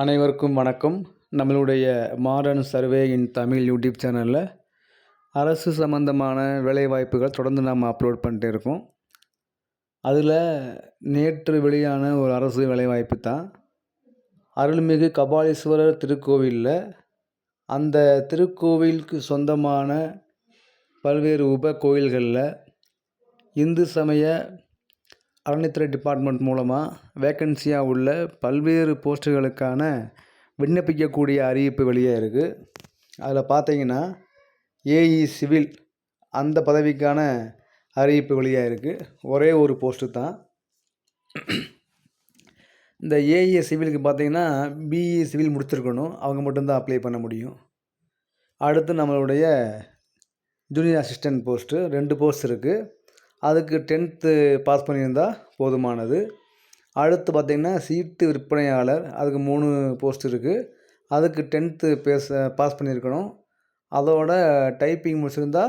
அனைவருக்கும் வணக்கம். நம்மளுடைய modern survey in Tamil YouTube சேனலில் அரசு சம்மந்தமான வேலைவாய்ப்புகள் தொடர்ந்து நம்ம அப்லோட் பண்ணிட்டு இருக்கோம். அதில் நேற்று வெளியான ஒரு அரசு வேலைவாய்ப்பு தான். அருள்மிகு கபாலீஸ்வரர் திருக்கோவிலில் அந்த திருக்கோவிலுக்கு சொந்தமான பல்வேறு உப கோயில்களில் இந்து சமய அறநிலைத்துறை டிபார்ட்மெண்ட் மூலமாக வேக்கன்சியாக உள்ள பல்வேறு போஸ்ட்டுகளுக்கான விண்ணப்பிக்கக்கூடிய அறிவிப்பு வெளியே இருக்குது அதில் பார்த்தீங்கன்னா ஏஇ சிவில் அந்த பதவிக்கான அறிவிப்பு வெளியாக இருக்குது ஒரே ஒரு போஸ்ட்டு தான். இந்த ஏஇ சிவிலுக்கு பார்த்தீங்கன்னா பிஇ சிவில் முடிச்சிருக்கணும். அவங்க மட்டும்தான் அப்ளை பண்ண முடியும். அடுத்து நம்மளுடைய ஜூனியர் அசிஸ்டன்ட் போஸ்ட்டு ரெண்டு போஸ்ட் இருக்குது அதுக்கு டென்த்து பாஸ் பண்ணியிருந்தால் போதுமானது. அடுத்து பார்த்திங்கன்னா சீட்டு விற்பனையாளர் அதுக்கு மூணு போஸ்ட் இருக்குது அதுக்கு டென்த்து பேச பாஸ் பண்ணியிருக்கணும். அதோட டைப்பிங் முடிச்சிருந்தா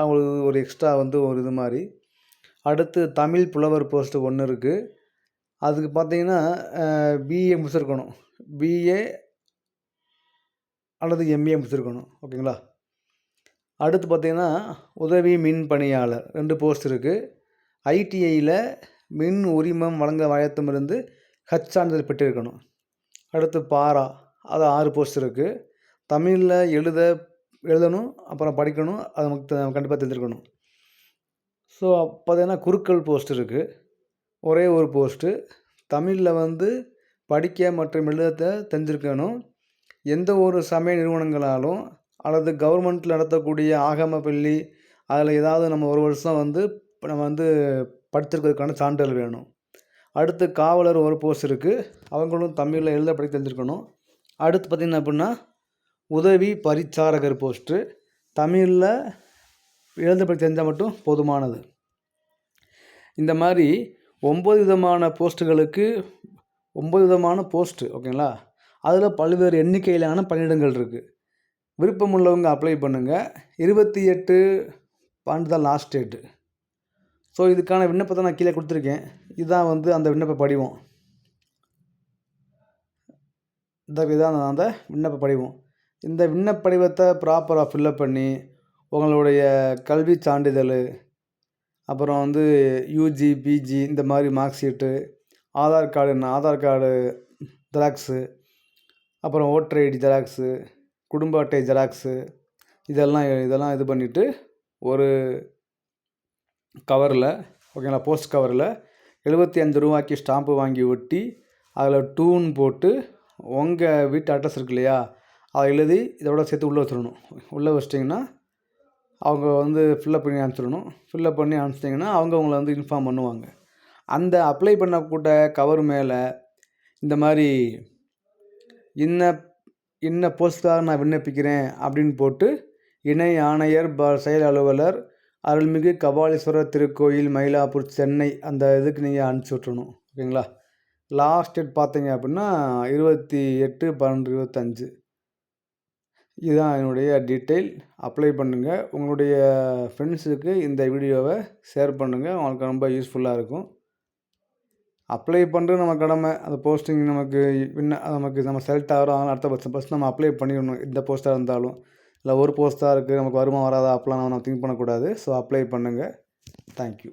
அவங்களுக்கு ஒரு எக்ஸ்ட்ரா வந்து ஒரு இது மாதிரி. அடுத்து தமிழ் புலவர் போஸ்ட்டு ஒன்று இருக்குது அதுக்கு பார்த்தீங்கன்னா பிஏ முடிச்சிருக்கணும். பிஏ அல்லது எம்ஏ முடிச்சிருக்கணும். ஓகேங்களா? அடுத்து பார்த்திங்கன்னா உதவி மின் பணியாளர் ரெண்டு போஸ்ட் இருக்குது ஐடிஐயில் மின் உரிமம் வழங்க இருந்து ஹச் சான்றிதழ் பெற்றிருக்கணும். அடுத்து பாரா அது ஆறு போஸ்ட் இருக்குது தமிழில் எழுத எழுதணும் அப்புறம் படிக்கணும் அது நமக்கு கண்டிப்பாக தெரிஞ்சிருக்கணும். ஸோ பார்த்தீங்கன்னா குறுக்கள் போஸ்ட் இருக்குது ஒரே ஒரு போஸ்ட்டு தமிழில் வந்து படிக்க மற்றும் எழுத தெரிஞ்சிருக்கணும். எந்த ஒரு சமய நிறுவனங்களாலும் அல்லது கவர்மெண்ட்டில் நடத்தக்கூடிய ஆகம பள்ளி அதில் ஏதாவது நம்ம ஒரு வருஷம் வந்து இப்போ நம்ம வந்து படித்திருக்கிறதுக்கான சான்றிதழ் வேணும். அடுத்து காவலர் ஒரு போஸ்ட் இருக்குது அவங்களும் தமிழில் எழுத படிக்க தெரிஞ்சிருக்கணும். அடுத்து பார்த்திங்கன்னா அப்படின்னா உதவி பரிச்சாரகர் போஸ்ட்டு தமிழில் எழுத படிக்க தெரிஞ்சால் மட்டும் போதுமானது. இந்த மாதிரி ஒம்பது விதமான போஸ்ட்டுகளுக்கு ஒம்பது விதமான போஸ்ட்டு ஓகேங்களா அதில் பல்வேறு எண்ணிக்கையிலான பணியிடங்கள் இருக்குது விருப்பம் உள்ளவங்க அப்ளை பண்ணுங்கள் இருபத்தி எட்டு பன்னெண்டு தான் லாஸ்ட் டேட்டு ஸோ இதுக்கான விண்ணப்பத்தை நான் கீழே கொடுத்துருக்கேன். இதுதான் வந்து அந்த விண்ணப்ப படிவம். இந்த இதான் அந்த விண்ணப்ப படிவம். இந்த விண்ணப்ப படிவத்தை ப்ராப்பராக ஃபில்லப் பண்ணி உங்களுடைய கல்வி சான்றிதழ் அப்புறம் வந்து யூஜி பிஜி இந்த மாதிரி mark sheet Aadhaar card Aadhaar card xerox அப்புறம் ஓட்டர் ஐடி ஜெராக்ஸு குடும்ப அட்டை ஜெராக்ஸு இதெல்லாம் இதெல்லாம் இது பண்ணிவிட்டு ஒரு கவரில் ஓகேங்களா போஸ்ட் கவரில் எழுபத்தி அஞ்சு ரூபாய்க்கு ஸ்டாம்பு வாங்கி ஒட்டி அதில் டூன் போட்டு உங்கள் வீட்டு அட்ரஸ் இருக்கு இல்லையா அதை எழுதி இதோட சேர்த்து உள்ளே வச்சிடணும். உள்ளே வச்சிட்டிங்கன்னா அவங்க வந்து ஃபில்லப் பண்ணி அனுப்பிச்சிடணும். ஃபில்லப் பண்ணி அனுப்பிச்சிட்டிங்கன்னா அவங்க உங்களை வந்து இன்ஃபார்ம் பண்ணுவாங்க. அந்த அப்ளை பண்ணக்கூட கவர் மேலே இந்த மாதிரி இன்ன இன்ன போஸ்ட்டுக்காக நான் விண்ணப்பிக்கிறேன் அப்படின்னு போட்டு இணை ஆணையர் ப செயல் அலுவலர் அருள்மிகு கபாலீஸ்வரர் திருக்கோயில் மயிலாப்பூர் சென்னை அந்த இதுக்கு நீங்கள் அனுப்பிச்சி விட்றணும் ஓகேங்களா? லாஸ்ட் டேட் பார்த்தீங்க அப்படின்னா இருபத்தி எட்டு பன்னெண்டு இருபத்தஞ்சு. இதுதான் என்னுடைய டீட்டெயில் அப்ளை பண்ணுங்கள் உங்களுடைய ஃப்ரெண்ட்ஸுக்கு இந்த வீடியோவை ஷேர் பண்ணுங்கள் அவங்களுக்கு ரொம்ப யூஸ்ஃபுல்லாக இருக்கும். அப்ளை பண்ணுறது நம்ம கடமை. அந்த போஸ்டிங் நமக்கு வின்ன நமக்கு நம்ம செலக்ட் ஆகிறோம். அடுத்த பட்சம் ஃபஸ்ட் நம்ம அப்ளை பண்ணிடணும். எந்த போஸ்ட்டாக இருந்தாலும். இல்லை ஒரு போஸ்ட்டாக இருக்குது நமக்கு வருமா வராதா? அப்போலாம் நம்ம திங்க் பண்ணக்கூடாது. ஸோ அப்ளை பண்ணுங்கள் தேங்க்யூ